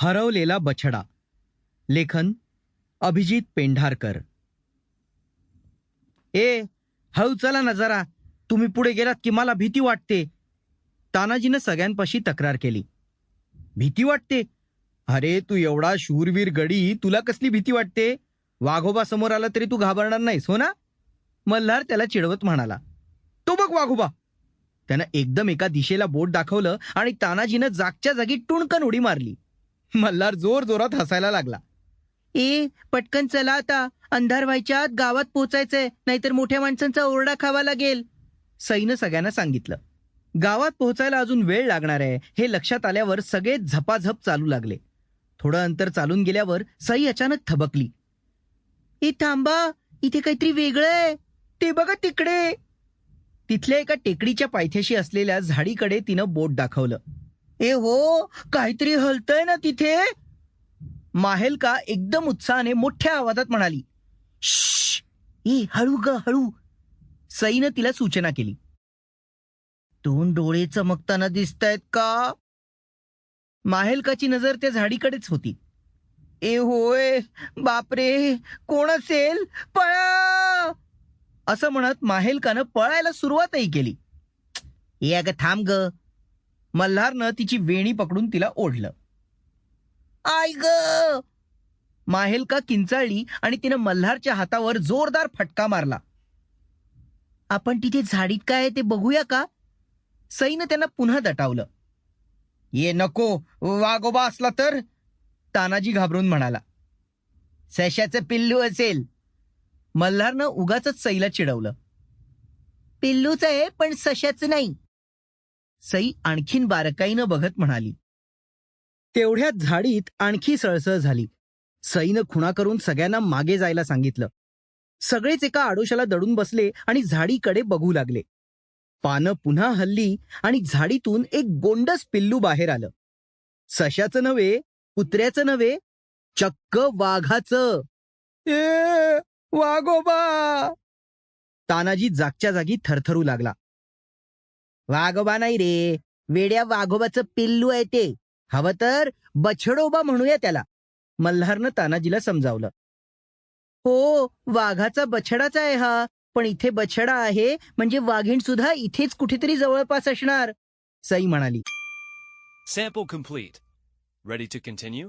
हरवलेला बछडा. लेखन अभिजित पेंढारकर. ए हळू चला ना जरा. तुम्ही पुढे गेलात की मला भीती वाटते. तानाजीनं सगळ्यांपाशी तक्रार केली. भीती वाटते? अरे तू एवढा शूरवीर गडी तुला कसली भीती वाटते? वाघोबा समोर आला तरी तू घाबरणार नाहीस हो ना? मल्हार त्याला चिडवत म्हणाला. तो बघ वाघोबा. त्यानं एकदम एका दिशेला बोट दाखवलं आणि तानाजीनं जागच्या जागी टुणकन उडी मारली. मल्हार जोर जोरात हसायला लागला. ए पटकन चला आता. अंधार व्हायच्या आत गावात पोचायचंय नाहीतर मोठ्या माणसांचा ओरडा खावा लागेल. सईनं सगळ्यांना सांगितलं. गावात पोहोचायला अजून वेळ लागणार आहे हे लक्षात आल्यावर सगळे झपाझप चालू लागले. थोडं अंतर चालून गेल्यावर सई अचानक थबकली. ए थांबा इथे काहीतरी वेगळं आहे. ते बघा तिकडे. तिथल्या एका टेकडीच्या पायथ्याशी असलेल्या झाडीकडे तिनं बोट दाखवलं. ए हो काहीतरी हलतंय ना तिथे. माहेलका एकदम उत्साहाने मोठ्या आवाजात म्हणाली "श्श्श! ए हळू ग हळू. सईनं तिला सूचना केली. दोन डोळे चमकताना दिसतायत का? माहेलकाची नजर त्या झाडीकडेच होती. ए होय बापरे कोण असेल? पळा! असं म्हणत माहेलकानं पळायला सुरुवातही केली. ए अगं थांब ग. मल्हारनं तिची वेणी पकडून तिला ओढलं. आय ग! माहेलका किंचाळली आणि तिनं मल्हारच्या हातावर जोरदार फटका मारला. आपण तिथे झाडीत काय आहे ते बघूया का? सईनं त्यांना पुन्हा दटावलं. ये नको वागोबा असला तर? तानाजी घाबरून म्हणाला. सशाचं पिल्लू असेल. मल्हारनं उगाच सईला चिडवलं. पिल्लूच आहे पण सशाचं नाही. सई आणखीन बारकाईनं बघत म्हणाली. तेवढ्यात झाडीत आणखी सळसळ झाली. सईनं खुणा करून सगळ्यांना मागे जायला सांगितलं. सगळेच एका आडोशाला दडून बसले आणि झाडीकडे बघू लागले. पानं पुन्हा हल्ली आणि झाडीतून एक गोंडस पिल्लू बाहेर आलं. सशाचं नव्हे कुत्र्याचं नव्हे चक्क वाघाचं. ए वाघोबा! तानाजी जागच्या जागी थरथरू लागला. वाघोबा नाही रे. वेड्या वाघोबाचं पिल्लू आहे ते. हवं तर बछडोबा म्हणूया त्याला. मल्हारनं तानाजीला समजावलं. हो वाघाचा बछडाच आहे हा. पण इथे बछडा आहे म्हणजे वाघीण सुद्धा इथेच कुठेतरी जवळपास असणार. सई म्हणाली. Sample complete. Ready to continue?